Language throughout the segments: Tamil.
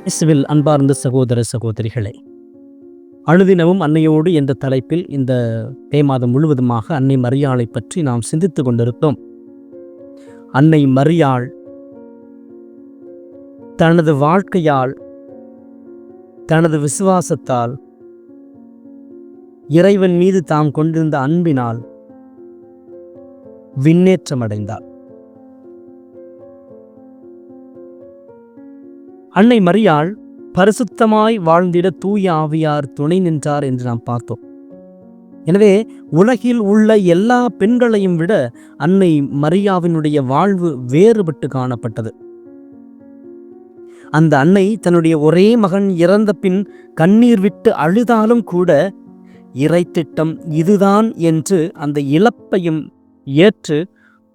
இயேசுவில் அன்பார்ந்த சகோதர சகோதரிகளே அனுதினமும் அன்னையோடு என்ற தலைப்பில் இந்த மே மாதம் முழுவதுமாக அன்னை மரியாளை பற்றி நாம் சிந்தித்துக் கொண்டிருக்கிறோம் அன்னை மரியாள் தனது வாழ்க்கையால் தனது விசுவாசத்தால் இறைவன் மீது தாம் கொண்டிருந்த அன்பினால் விண்ணேற்றமடைந்தார். அன்னை மரியாள் பரிசுத்தமாய் வாழ்ந்திட தூய ஆவியார் துணை நின்றார் என்று நாம் பார்த்தோம். எனவே உலகில் உள்ள எல்லா பெண்களையும் விட அன்னை மரியாவினுடைய வாழ்வு வேறுபட்டு காணப்பட்டது. அந்த அன்னை தன்னுடைய ஒரே மகன் இறந்த பின் கண்ணீர் விட்டு அழுதாலும் கூட இறைத்திட்டம் இதுதான் என்று அந்த இழப்பையும் ஏற்று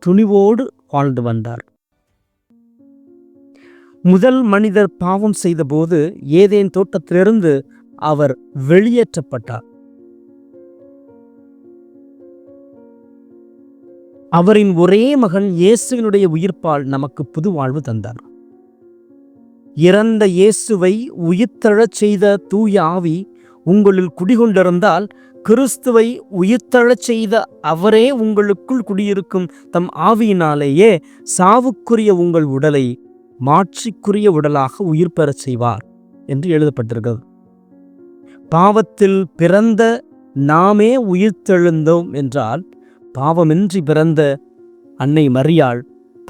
துணிவோடு வாழ்ந்து வந்தார். முதல் மனிதர் பாவம் செய்தபோது ஏதேன் தோட்டத்திலிருந்து அவர் வெளியேற்றப்பட்டார். அவரின் ஒரே மகன் இயேசுவினுடைய உயிர்ப்பால் நமக்கு புது வாழ்வு தந்தார். இறந்த இயேசுவை உயிர்த்தழச் செய்த தூய ஆவி உங்களில் குடிகொண்டிருந்தால் கிறிஸ்துவை உயிர்த்தழச் செய்த அவரே உங்களுக்குள் குடியிருக்கும் தம் ஆவியினாலேயே சாவுக்குரிய உங்கள் உடலை மாட்சிக்குரிய உடலாக உயிர் பெறச் செய்வார் என்று எழுதப்பட்டிருக்கிறது. பாவத்தில் பிறந்த நாமே உயிர்த்தெழுந்தோம் என்றால் பாவமின்றி பிறந்த அன்னை மரியாள்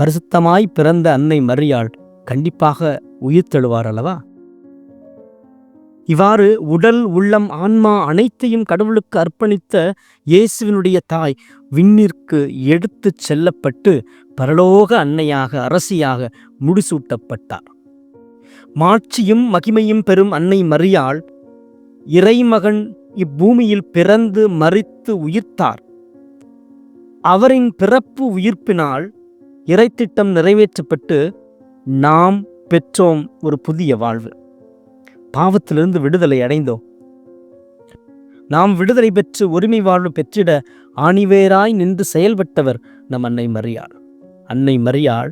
பரிசுத்தமாய் பிறந்த அன்னை மரியாள் கண்டிப்பாக உயிர்த்தெழுவார் அல்லவா? இவ்வாறு உடல் உள்ளம் ஆன்மா அனைத்தையும் கடவுளுக்கு அர்ப்பணித்த இயேசுவினுடைய தாய் விண்ணிற்கு எடுத்துச் செல்லப்பட்டு பரலோக அன்னையாக அரசியாக முடிசூட்டப்பட்டார். மாட்சியும் மகிமையும் பெறும் அன்னை மரியாள் இறைமகன் இப்பூமியில் பிறந்து மறித்து உயிர்த்தார். அவரின் பிறப்பு உயிர்ப்பினால் இறைத்திட்டம் நிறைவேற்றப்பட்டு நாம் பெற்றோம் ஒரு புதிய வாழ்வு. பாவத்திலிருந்து விடுதலை அடைந்தோம். நாம் விடுதலை பெற்று ஒருமை வாழ்வு பெற்றிட ஆணிவேராய் நின்று செயல்பட்டவர் நம் அன்னை மரியாள். அன்னை மரியாள்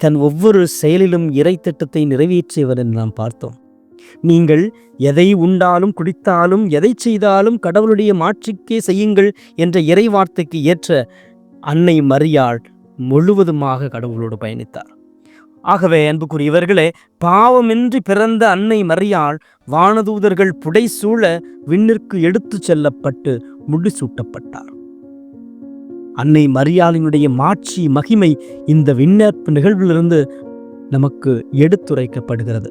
தன் ஒவ்வொரு செயலிலும் இறை திட்டத்தை நிறைவேற்றியவர் என்று நாம் பார்த்தோம். நீங்கள் எதை உண்டாலும் குடித்தாலும் எதை செய்தாலும் கடவுளுடைய மாற்றிக்கே செய்யுங்கள் என்ற இறை வார்த்தைக்கு ஏற்ற அன்னை மரியாள் முழுவதுமாக கடவுளோடு பயணித்தார். ஆகவே அன்புக்குரியவர்களே பாவமின்றி பிறந்த அன்னை மரியாள் வானதூதர்கள் புடைசூழ விண்ணிற்கு எடுத்து செல்லப்பட்டு முடிசூட்டப்பட்டார். அன்னை மரியாளினுடைய மாட்சி மகிமை இந்த விண்ணேற்பு நிகழ்விலிருந்து நமக்கு எடுத்துரைக்கப்படுகிறது.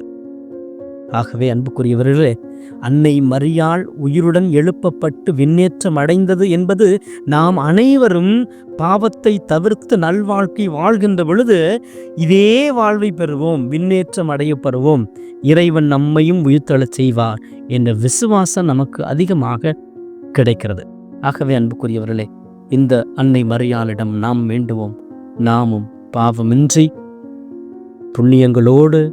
ஆகவே அன்புக்குரியவர்களே அன்னை மரியாள் உயிருடன் எழுப்பப்பட்டு விண்ணேற்றம் அடைந்தது என்பது நாம் அனைவரும் பாவத்தை தவிர்த்து நல்வாழ்க்கை வாழ்கின்ற பொழுது இதே வாழ்வை பெறுவோம் விண்ணேற்றம் அடையப்பெறுவோம். இறைவன் நம்மையும் உயிர்த்தெழச் செய்வார் என்ற விசுவாசம் நமக்கு அதிகமாக கிடைக்கிறது. ஆகவே அன்புக்குரியவர்களே இந்த அன்னை மரியாளிடம் நாம் வேண்டுவோம். நாமும் பாவமின்றி புண்ணியங்களோடு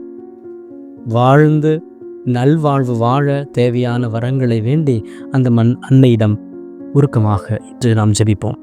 வாழ்ந்து நல்வாழ்வு வாழ தேவையான வரங்களை வேண்டி அந்த மண் அன்னையிடம் உருக்கமாக இன்று நாம் ஜெபிப்போம்.